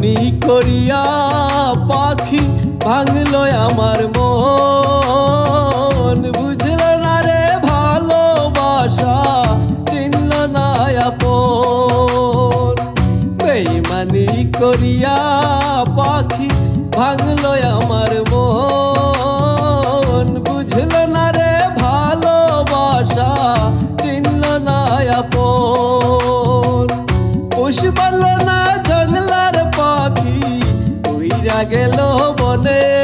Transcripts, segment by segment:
বেইমানি করিয়া পাখি ভাঙল আমার মন। বুঝল না রে ভালোবাসা, চিনল না আপন। বেইমানি করিয়া গেল বনে।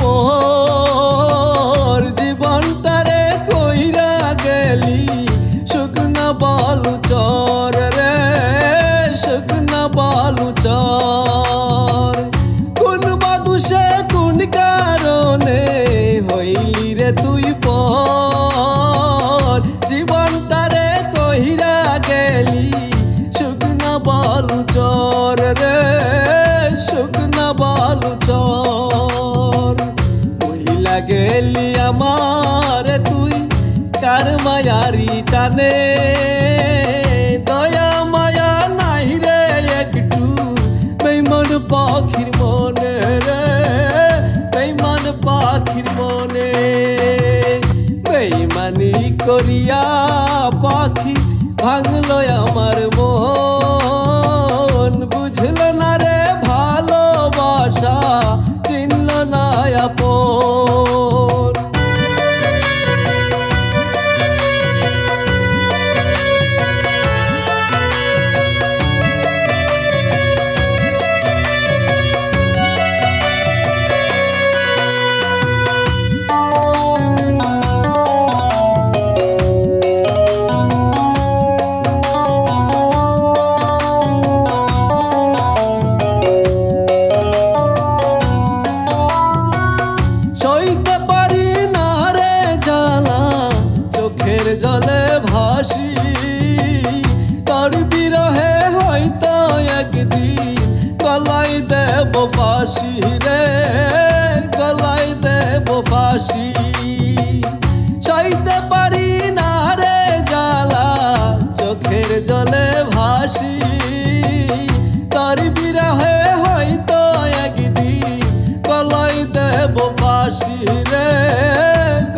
পর জীবনটারে কইরা গেলি। শুকনা বালু চর রে শুকনা বালু চর। মহিলা গেলি আমার তুই, কার মায়ারি টানে? দয়া মায়া নাই রে একটু, বেইমান পাখির মনে রে, বেইমান পাখির মনে। বেইমানি করিয়া পাখি ভাঙলো আমার ফাঁসি রে গলাই দেব ফাঁসি। সইতে পারি না রে জ্বালা, চোখের জলে ভাসি। তোর বিরহে হয়তো একদিন গলাই দেব ফাঁসি রে,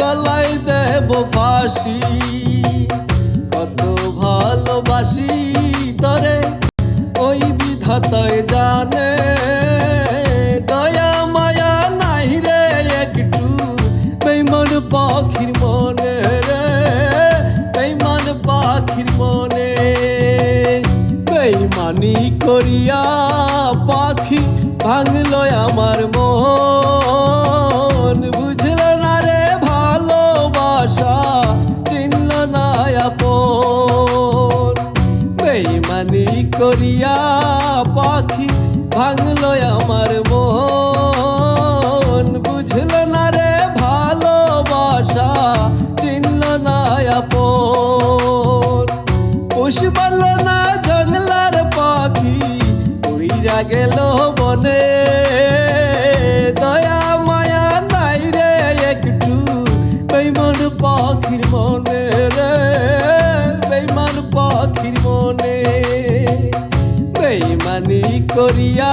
গলাই দেব ফাঁসি। বেইমানি করিয়া পাখি ভাঙল আমার মন। বুঝল না রে ভালোবাসা, চিনল না আপন। বেইমানি করিয়া উইরা গেল বনে। দয়া, মায়া নাই রে একটু। বেমন পাখির মনে রে বেমন পাখির মনে। বেমানি করিয়া